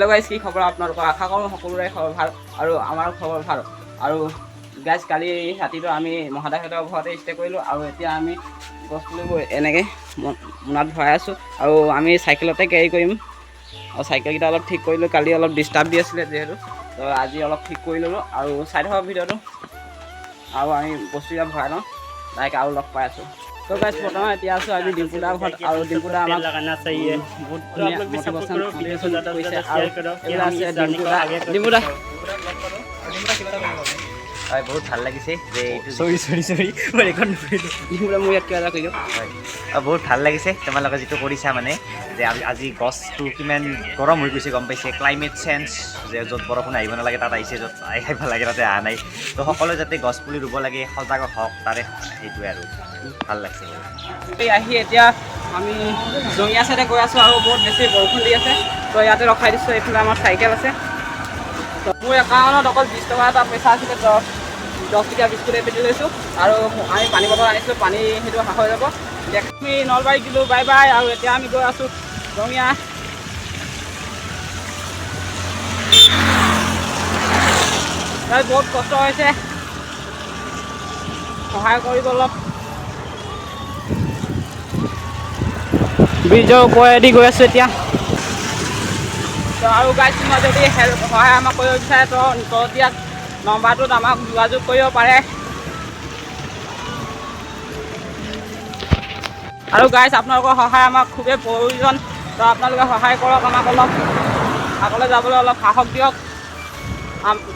Hello' guys কি খবৰ? আপোনালোকৰ আশা কৰোঁ সকলোৰে খবৰ ভালো আৰু আমাৰ খবৰ ভালো। আৰু গাইজ কালি ৰাতিটো আমি মহাদাহঁতৰ ঘৰতে ষ্টে কৰিলোঁ আৰু এতিয়া আমি গছপুলিবোৰ এনেকৈ ম- মোনাত ভৰাই আছোঁ। আৰু আমি চাইকেলতে কেৰি কৰিম। আৰু চাইকেলকেইটা অলপ ঠিক কৰিলোঁ। কালি অলপ ডিষ্টাৰ্ব দি আছিলে যিহেতু। তো আজি অলপ ঠিক কৰি ল'লোঁ। আৰু চাই থকা ভিডিঅ'টো আৰু আমি বস্তুকেইটা ভৰাই লওঁ। ডাইৰেক্ট আৰু লগ পাই আছোঁ। तो गाइस फोटो में इतिहास अभी डिम्पू डाल हट और डिम्पू डाल लगाना चाहिए तो आप लोग भी सपोर्ट करो वीडियो को ज्यादा से ज्यादा शेयर करो डिम्पू डाल डिम्पू डाल डिम्पू डाल হয় বহুত ভালো লাগিছে যে এইটো চৰি চৰি চৰি মই ৰেকৰ্ড নকৰিলোঁ। মোৰ ইয়াত কিবা এটা কৰিলোঁ হয়। বহুত ভালো লাগিছে তোমালোকে যিটো কৰিছা মানে যে আজি গছটো কিমান গৰম হৈ গৈছে গম পাইছে? ক্লাইমেট চেঞ্জ যে য'ত বৰষুণ আহিব নালাগে তাত আহিছে য'ত আহি আহিব লাগে তাতে অহা নাই। তো সকলোৱে যাতে গছ পুলি ৰুব লাগে সজাগ হওক তাৰে সেইটোৱে আৰু। ভালো লাগিছে এই আহি এতিয়া আমি জঙীয়া চাইডে গৈ আছোঁ আৰু বহুত বেছি বৰষুণ দি আছে। তো ইয়াতে ৰখাই দিছোঁ এইফালে আমাৰ চাইকেল আছে। মোৰ একাউণ্টত অকল বিছ টকা এটা পইচা আছিলে তো দহ টকীয়া বিস্কুট এপেটি লৈছোঁ আৰু আমি পানী বটল আনিছিলোঁ, পানী সেইটো শেষ হৈ যাব। এতিয়া আমি নলবাৰীত দিলোঁ বাই বাই, আৰু এতিয়া আমি গৈ আছোঁ জঙীয়া তাত বহুত কষ্ট হৈছে। সহায় কৰিব অলপ। ব্ৰিজৰ ওপৰেদি গৈ আছোঁ এতিয়া। আৰু গাইজ মই যদি হেল্প সহায় আমাক কৰিব বিচাৰে, তো ততিয়া নম্বৰটোত আমাক যোগাযোগ কৰিব পাৰে। আৰু গাইজ আপোনালোকৰ সহায় আমাক খুবেই প্ৰয়োজন। তো আপোনালোকে সহায় কৰক আমাক অলপ আগলৈ যাবলৈ অলপ সাহস দিয়ক।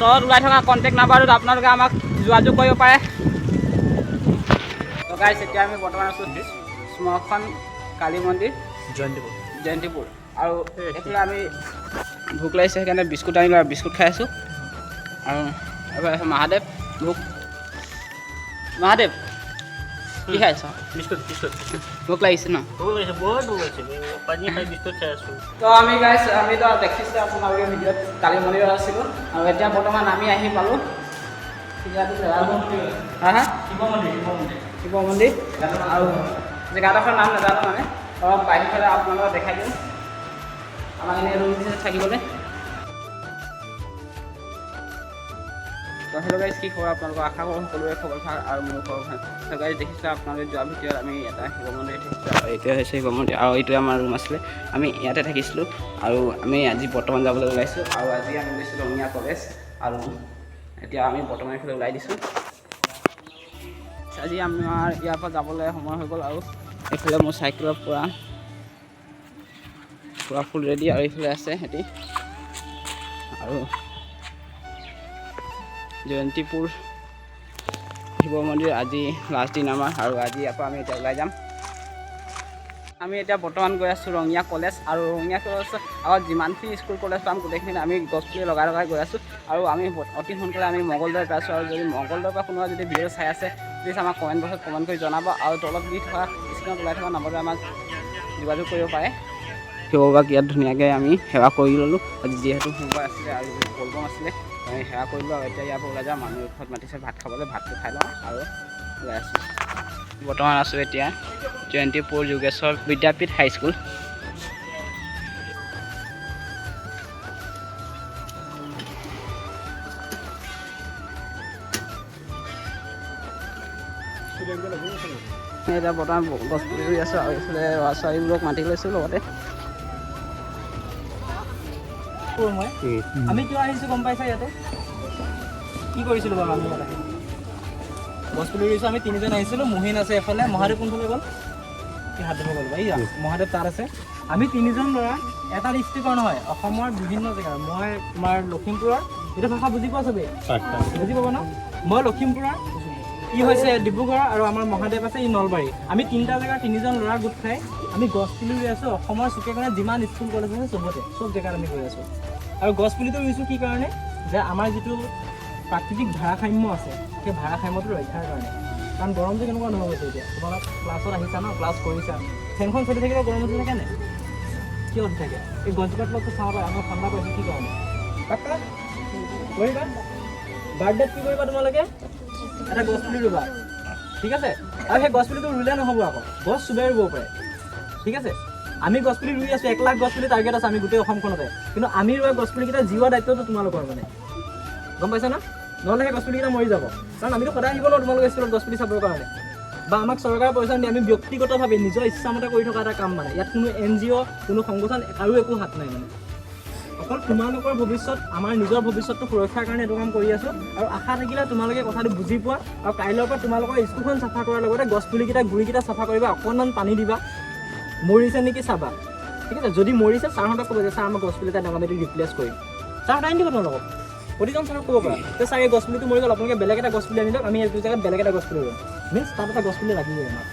তলত ওলাই থকা কণ্টেক্ট নাম্বাৰটোত আপোনালোকে আমাক যোগাযোগ কৰিব পাৰে। তো গাইজ এতিয়া আমি বৰ্তমান আছোঁ স্মৰখন কালী মন্দিৰ জয়ন্তীপুৰ। জয়ন্তীপুৰ। আৰু এতিয়া আমি ভোক লাগিছে সেইকাৰণে বিস্কুট আনিলোঁ আৰু বিস্কুট খাই আছোঁ। আৰু এবাৰ আছে মহাদেৱ ভোক মহাদেৱ কি খাই আছ बिस्कुट बिस्कुट ভোক লাগিছে ন बहुत वैसे बहुत बहुत वैसे पानी खाई बिस्कुट खाई आसो তো আমি গাইছ আমিতো দেখিছোঁ আপোনালোকে ভিডিঅ'ত কালী মন্দিৰত আছিলোঁ আৰু এতিয়া বৰ্তমান আমি আহি পালোঁ ইয়াতো হা হা शिव मंदिर शिव मंदिर শিৱ মন্দিৰ আৰু জেগাডোখৰ নাম নাজানো মানে অলপ বাহিৰ ফালে আপোনালোকক দেখাই দিওঁ আমাক এনেই ৰুম দিছে থাকিবলৈ তো হেল্ল' গাইজ কি খবৰ আপোনালোকৰ? আশা কৰোঁ সকলোৰে খবৰ ভালো আৰু মোৰ খবৰ ভালো। তো গাইজ দেখিছোঁ আপোনালোকে যোৱা ভিডিঅ'ত আমি এটা শিৱ মন্দিৰ আৰু এইটোৱে হৈছে শিৱ মন্দিৰ আৰু এইটোৱে আমাৰ ৰুম আছিলে। আমি ইয়াতে থাকিছিলোঁ আৰু আমি আজি বৰ্তমান যাবলৈ ওলাইছোঁ আৰু আজি আমি গৈছিলোঁ ৰঙিয়া কলেজ আৰু এতিয়া আমি বৰ্তমান এইফালে ওলাই দিছোঁ। আজি আমাৰ ইয়াৰ পৰা যাবলৈ সময় হৈ গ'ল আৰু এইফালে মোৰ চাইকেলৰ পূৰা পূৰা ফুল ৰেডি আৰু এইফালে আছে সিহঁতি। আৰু জয়ন্তীপুৰ শিৱ মন্দিৰ। আজি লাষ্ট দিন আমাৰ আৰু আজি ইয়াৰ পৰা আমি এতিয়া ওলাই যাম। আমি এতিয়া বৰ্তমান গৈ আছোঁ ৰঙিয়া কলেজ আৰু ৰঙিয়া কলেজৰ আগত যিমানখিনি স্কুল, কলেজ পাম গোটেইখিনি আমি গছপুলি লগাই লগাই গৈ আছোঁ। আৰু আমি অতি সোনকালে আমি মংগলদৈ পাইছোঁ আৰু যদি মংগলদৈৰ পৰা কোনোবা যদি ভিডিঅ' চাই আছে প্লিজ আমাক কমেণ্ট বক্সত কমেণ্ট কৰি জনাব আৰু তলত দি থকা স্ক্ৰীণত ওলাই থকা নম্বৰতে আমাক যোগাযোগ কৰিব পাৰে। শিৱবাক ইয়াত ধুনীয়াকৈ আমি সেৱা কৰি ল'লোঁ। যিহেতু সোমবাৰ আছিলে আৰু বলবম আছিলে সেৱা কৰিলোঁ আৰু এতিয়া ইয়াৰ পৰা ওলাই যাওঁ মানুহ ঘৰত মাতিছে, ভাত খাবলৈ, ভাতটো খাই লওঁ আৰু ওলাই আছোঁ। বৰ্তমান আছোঁ এতিয়া জয়ন্তীপুৰ যোগেশ্বৰ বিদ্যাপীঠ হাইস্কুল এতিয়া বৰ্তমান গছ পুলি ৰুই আছোঁ আৰু এইফালে ল'ৰা ছোৱালীবোৰক মাতি লৈছোঁ লগতে। মই আমি কিয় আহিছোঁ গম পাইছা ইয়াতে? কি কৰিছিলোঁ বাৰু আমি ইয়াত? আহি ৰুইছোঁ আমি তিনিজন আহিছিলোঁ মোহিন আছে এফালে মহাদেৱ কোনফালে গ'ল? কি হাত ধৰিব গ'ল এইয়া মহাদেৱ তাত আছে। আমি তিনিজন ল'ৰা এটা ডিষ্ট্ৰিক্টৰ নহয় অসমৰ বিভিন্ন জেগাৰ মই তোমাৰ লখিমপুৰৰ এইটো ভাষা বুজি পোৱা চবেই? বুজি পাব ন? মই লখিমপুৰৰ ই হৈছে ডিব্ৰুগড় আৰু আমাৰ মহাদেৱ আছে ই নলবাৰী। আমি তিনিটা জেগাৰ তিনিজন ল'ৰা গোট খাই আমি গছ পুলি ৰুই আছোঁ, অসমৰ চুকে কোণে যিমান স্কুল কলেজ আছে চবতে, চব জেগাত আমি গৈ আছোঁ। আৰু গছ পুলিটো ৰুইছোঁ কি কাৰণে? যে আমাৰ যিটো প্ৰাকৃতিক ভাৰসাম্য আছে, সেই ভাৰসাম্যটো ৰক্ষাৰ কাৰণে। কাৰণ গৰমটো কেনেকুৱা অনুভৱ হৈছে এতিয়া? তোমালোক ক্লাছত আহিছা ন? ক্লাছ কৰিছা। ফেনখন চলি থাকিলে গৰম উঠি থাকে নে? কিয় উঠি থাকে? এই গছজোপাত লগতো পাৰে আমাৰ ঠাণ্ডা পাইছোঁ কি কাৰণে? কৰিবা? বাৰ্থডেত কি কৰিবা তোমালোকে? এটা গছ পুলি ৰুবা। ঠিক আছে? আৰু সেই গছ পুলিটো ৰুলে নহ'ব আকৌ। গছ চুবাই ৰুব পাৰে। ঠিক আছে? আমি গছপুলি ৰুই আছোঁ, এক লাখ গছপুলি টাৰ্গেট আছে, আমি গোটেই অসমখনতে। কিন্তু আমি ৰোৱা গছপুলিকেইটা জীওৱা দায়িত্বটো তোমালোকৰ মানে। গম পাইছা না? নহ'লে সেই গছপুলিকেইটা মৰি যাব। কাৰণ আমিতো সদায় আহিব নোৱাৰোঁ তোমালোকৰ স্কুলত গছপুলি চাবৰ কাৰণে। বা আমাক চৰকাৰে পইচা নিদিয়ে আমি ব্যক্তিগতভাৱে নিজৰ ইচ্ছামতে কৰি থকা এটা কাম মানে। ইয়াত কোনো এন জি অ' কোনো সংগঠন, কাৰো একো হাত নাই মানে। অকল তোমালোকৰ ভৱিষ্যত, আমাৰ নিজৰ ভৱিষ্যতটো সুৰক্ষাৰ কাৰণে এইটো কাম কৰি আছোঁ। আৰু আশা থাকিলে তোমালোকে কথাটো বুজি পোৱা। আৰু কাইলৈৰ পৰা তোমালোকৰ স্কুলখন চাফা কৰাৰ লগতে গছ পুলিকেইটা গুৰিকেইটা চাফা কৰিবা। অকণমান পানী দিবা। মৰিছে নেকি চাবা। ঠিক আছে যদি মৰিছে ছাৰহঁতক ক'ব যে ছাৰ আমাৰ গছ পুলি এটা ডাঙৰ মেলি ৰিপ্লেচ কৰিম। ছাৰহঁত আনি দিব তোমালোকক প্ৰতিজন ছাৰক ক'ব পাৰা। যে ছাৰ এই গছ পুলিটো মৰি গ'ল আপোনালোকে বেলেগ এটা গছ পুলি আনি দিয়ক আমি এইটো জেগাত বেলেগ এটা গছ পুলি ৰুম। মিনছ তাত এটা গছ পুলি লাগিবই আমাক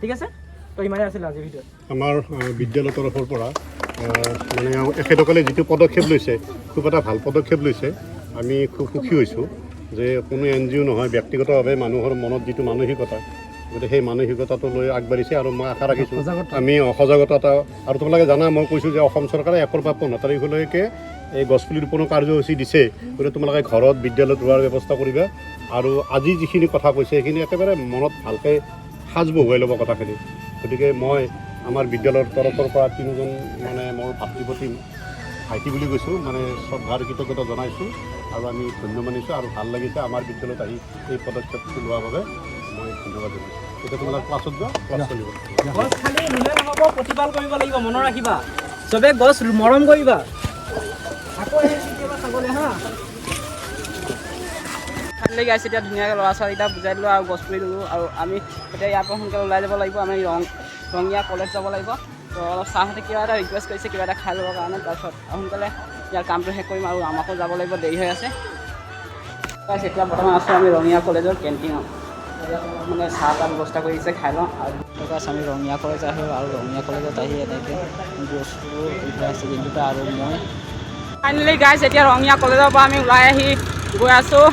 ঠিক আছে? তো ইমানেই আছিল আজিৰ ভিডিঅ'ত আমাৰ আহ, বিদ্যালয়ৰ তৰফৰ পৰা মানে এখেতসকলে যিটো পদক্ষেপ লৈছে খুব এটা ভালো পদক্ষেপ লৈছে। আমি খুব সুখী হৈছোঁ যে কোনো এন জি অ' নহয় ব্যক্তিগতভাৱে মানুহৰ মনত যিটো মানসিকতা গতিকে সেই মানসিকতাটো লৈ আগবাঢ়িছে আৰু মই আশা ৰাখিছোঁ আমি সজাগতা এটা আৰু তোমালোকে জানা মই কৈছোঁ যে অসম চৰকাৰে একৰ পৰা পোন্ধৰ তাৰিখলৈকে এই গছপুলি ৰোপণৰ কাৰ্যসূচী দিছে। গতিকে তোমালোকে ঘৰত বিদ্যালয়ত ৰোৱাৰ ব্যৱস্থা কৰিবা। আৰু আজি যিখিনি কথা কৈছে সেইখিনি একেবাৰে মনত ভালকৈ সাজ বহুৱাই ল'ব কথাখিনি। গতিকে মই আমাৰ বিদ্যালয়ৰ তৰফৰ পৰা তিনিজন মানে মোৰ ভাতৃপ্ৰতিম ভাইটি বুলি কৈছোঁ মানে শ্ৰদ্ধাৰ কৃতজ্ঞতা জনাইছোঁ। আৰু আমি ধন্য মানিছোঁ আৰু ভালো লাগিছে আমাৰ বিদ্যালয়ত আহি এই পদক্ষেপটো লোৱাৰ বাবে। ধন্যবাদ জনাইছোঁ এতিয়া তোমালোক ক্লাছত যোৱা ক্লাছ চলিব। গছ খালি ৰুলে নহ'ব প্ৰতিপাল কৰিব লাগিব মনত ৰাখিবা। চবে গছ মৰম কৰিবা। আকৌ আহিম কেতিয়াবা চাবলৈ হা। খালি গাইছে এতিয়া ধুনীয়াকৈ ল'ৰা ছোৱালীকেইটা বুজাই দিলোঁ আৰু গছ পুলি ৰুলোঁ আৰু আমি এতিয়া ইয়াৰ পৰা সোনকালে ওলাই যাব লাগিব আমি ৰং ৰঙীয়া কলেজ যাব লাগিব। তো ছাৰহঁতে কিবা এটা ৰিকুৱেষ্ট কৰিছে কিবা এটা খাই ল'বৰ কাৰণে তাৰপিছত সোনকালে ইয়াৰ কামটো শেষ কৰিম আৰু আমাকো যাব লাগিব দেৰি হৈ আছে। এতিয়া বৰ্তমান আছোঁ আমি ৰঙীয়া কলেজৰ কেণ্টিনত। মানে চাহ তাহ ব্যৱস্থা কৰিছে খাই লওঁ। আৰু গাইছ আমি ৰঙীয়া কলেজ আহিলোঁ আৰু ৰঙীয়া কলেজত আহি এনেকৈ বস্তুবোৰ আছে দিনটোতে আৰু মই। ফাইনেলি গাইছ এতিয়া ৰঙীয়া কলেজৰ পৰা আমি ওলাই আহি গৈ আছোঁ।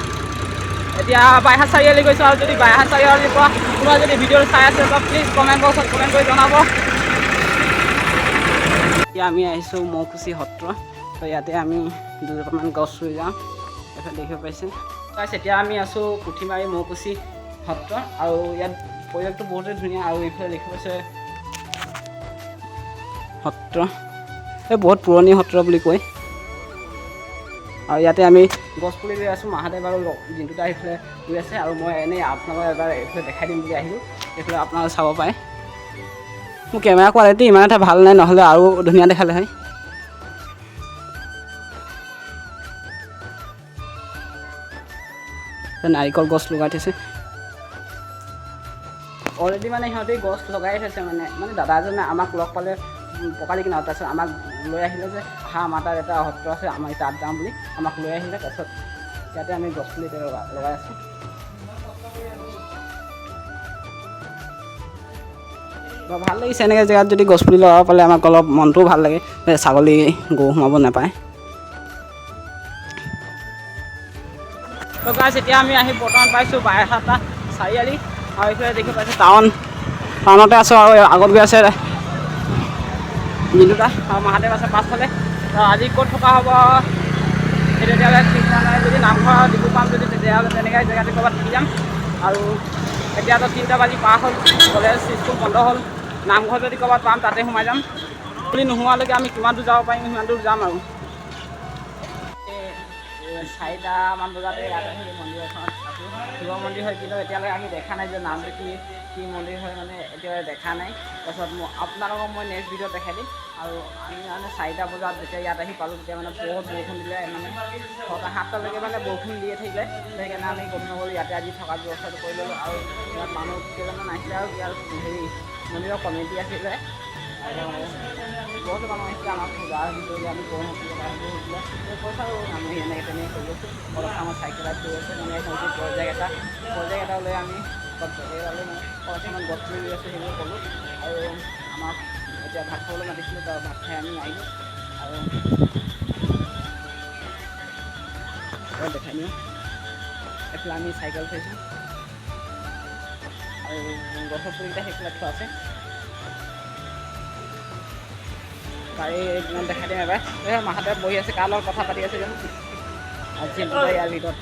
এতিয়া বাইহাট চাৰিআলি গৈছোঁ আৰু যদি বাইহাট চাৰিআলিৰ পৰা কোনোবা যদি ভিডিঅ' চাই আছে তো প্লিজ কমেণ্ট বক্সত কমেণ্ট কৰি জনাব। এতিয়া আমি আহিছোঁ মৌকুচি সত্ৰ। তো ইয়াতে আমি দুজোপামান গছ ৰুই যাওঁ। এইফালে দেখিব পাইছে। গাইছ এতিয়া আমি আছোঁ পুঠিমাৰী মৌকুচি। সত্ৰ আৰু ইয়াত পৰিৱেশটো বহুতেই ধুনীয়া আৰু এইফালে দেখিব পাইছে সত্ৰ। এই বহুত পুৰণি সত্ৰ বুলি কয়। আৰু ইয়াতে আমি গছ পুলি ৰুই আছোঁ বাৰু লগ- দিনটোতে আহি পেলাই আছে। আৰু মই এনেই আপোনালোকক এবাৰ এইফালে দেখাই দিম বুলি আহিলোঁ। এইফালে আপোনালোকে চাব পাৰে মোৰ কেমেৰা কোৱালিটি ইমান এটা ভালো নাই, নহ'লে আৰু ধুনীয়া দেখালে হয়। নাৰিকল গছ লগাই থৈছে। অলৰেডি মানে সিহঁতে গছ লগাই থৈছে মানে মানে দাদা এজনে আমাক লগ পালে পকালি কিনাৰত তাৰপিছত আমাক লৈ আহিলে যে, আহা, আমাৰ তাত এটা সত্ৰ আছে আমি তাত যাওঁ বুলি। আমাক লৈ আহিলে, তাৰপিছত ইয়াতে আমি গছ পুলি লগাই আছোঁ। ভালো লাগিছে এনেকৈ জেগাত যদি গছ পুলি লগাব পালে, আমাক অলপ মনটোও ভালো লাগে, যে ছাগলী গৰু সোমাব নাপায়। তো এতিয়া আমি আহি বৰ্তমান পাইছোঁ বাইহাটা চাৰিআলি। আৰু এইফালে দেখি পাইছোঁ টাউন। টাউনতে আছোঁ, আৰু আগত গৈ আছে দিনটোটা আৰু মহাদেৱ আছে পাছফালে আজি ক'ত থকা হ'ব? তেতিয়াহ'লে ঠিক নাই। যদি নামঘৰ দিব পাম যদি, তেতিয়াহ'লে তেনেকৈ জেগাতে ক'ৰবাত থাকি যাম। আৰু এতিয়াতো তিনিটা বাজি পাৰ হ'ল। কলেজ স্কুল বন্ধ হ'ল। নামঘৰ যদি ক'ৰবাত পাম, তাতে সোমাই যাম। বুলি নোহোৱালৈকে আমি কিমান দূৰ যাব পাৰিম, সিমান দূৰ যাম আৰু। চাৰিটামান বজাতে ইয়াত মন্দিৰ এখনত শিৱ মন্দিৰ হয়, কিন্তু এতিয়ালৈকে আমি দেখা নাই যে নামটো কি কি মন্দিৰ হয় মানে এতিয়ালৈ দেখা নাই। তাৰপিছত মই, আপোনালোকক মই নেক্সট ভিডিঅ'ত দেখাই দিম। আৰু আমি মানে চাৰিটা বজাত যেতিয়া ইয়াত আহি পালোঁ, তেতিয়া মানে বহুত বৰষুণ দিলে মানে ছটা, সাতটালৈকে মানে বৰষুণ দিয়ে থাকিলে। সেইকাৰণে আমি গম নগ'লোঁ ইয়াতে আজি থকা ব্যৱস্থাটো কৰি ল'লোঁ। আৰু ইয়াত মানুহ কেইজনমান আহিছিলে আৰু ইয়াৰ হেৰি, মন্দিৰৰ কমিটি আছিলে। বহুতো মানুহ আহিছিলে ভিতৰলৈ আমি গৈ নাছিলোঁ আহিব হৈছিলে পইচা আৰু তেনেকৈ কৰি অলপ আমাৰ চাইকেল কৰি আছে মানে প্ৰজেক্ট এটা প্ৰজেক্ট এটা লৈ আমি এটালৈ মানে গছ ৰুই আছোঁ সেইবোৰ ক'লোঁ আৰু আমাক এতিয়া ভাত খাবলৈ মাতিছিলোঁ তাৰ ভাত খাই আমি আহিলোঁ আৰু দেখাই এইফালে আমি চাইকেল থৈছোঁ আৰু গছৰ পুলিকেইটা সেইফালে থোৱা আছে গাড়ী দেখাই দিম এবাৰ এই মাহঁতে বহি আছে কাৰ লগত কথা পাতি আছে জানো আজি ইয়াৰ ভিতৰত।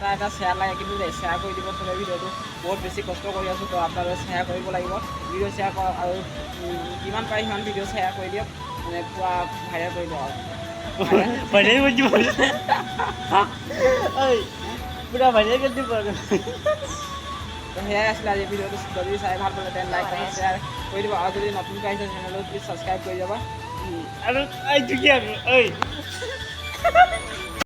তাই এটা শ্বেয়াৰ লাগে কিন্তু শ্বেয়াৰ কৰি দিব চবে ভিডিঅ'টো। বহুত বেছি কষ্ট কৰি আছোঁ তো আপোনালোকে শ্বেয়াৰ কৰিব লাগিব। ভিডিঅ' শ্বেয়াৰ কৰক আৰু যিমান পাৰে সিমান ভিডিঅ' শ্বেয়াৰ কৰি দিয়ক। মানে পূৰা ভাইৰেল কৰি দিয়ক আৰু পুৰা ভাইৰেল কৰি দিব তো সেয়াই আছিলে আজি ভিডিঅ'টো যদি চাই ভালো পালে তেন লাইক কমেণ্ট শ্বেয়াৰ কৰি দিব। আৰু যদি নতুনকৈ আহিছে চেনেলটো প্লিজ ছাবস্ক্ৰাইব কৰি যাবা। আৰু